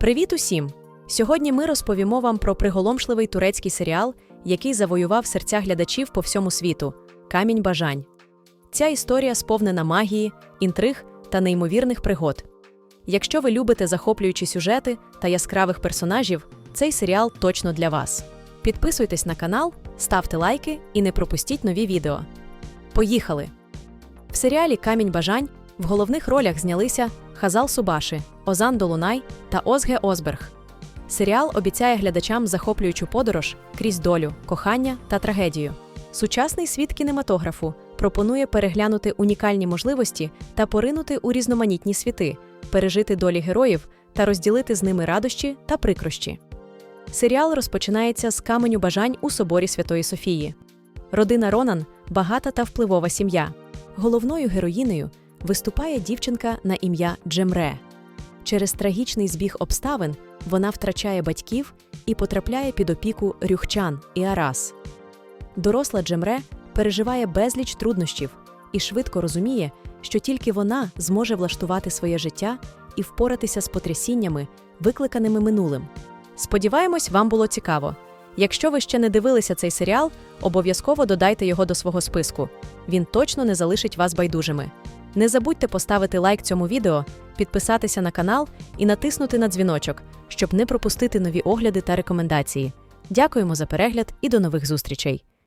Привіт усім! Сьогодні ми розповімо вам про приголомшливий турецький серіал, який завоював серця глядачів по всьому світу Камінь бажань. Ця історія сповнена магії, інтриг та неймовірних пригод. Якщо ви любите захоплюючі сюжети та яскравих персонажів, цей серіал точно для вас. Підписуйтесь на канал, ставте лайки і не пропустіть нові відео. Поїхали! В серіалі Камінь бажань в головних ролях знялися Хазал Субаши, Озан Долунай та Озге Осберг. Серіал обіцяє глядачам захоплюючу подорож крізь долю, кохання та трагедію. Сучасний світ кінематографу пропонує переглянути унікальні можливості та поринути у різноманітні світи, пережити долі героїв та розділити з ними радощі та прикрощі. Серіал розпочинається з каменю бажань у соборі Святої Софії. Родина Ронан багата та впливова сім'я. Головною героїнею виступає дівчинка на ім'я Джемре. Через трагічний збіг обставин вона втрачає батьків і потрапляє під опіку рюхчан і Арас. Доросла Джемре переживає безліч труднощів і швидко розуміє, що тільки вона зможе влаштувати своє життя і впоратися з потрясіннями, викликаними минулим. Сподіваємось, вам було цікаво. Якщо ви ще не дивилися цей серіал, обов'язково додайте його до свого списку. Він точно не залишить вас байдужими. Не забудьте поставити лайк цьому відео, підписатися на канал і натиснути на дзвіночок, щоб не пропустити нові огляди та рекомендації. Дякуємо за перегляд і до нових зустрічей!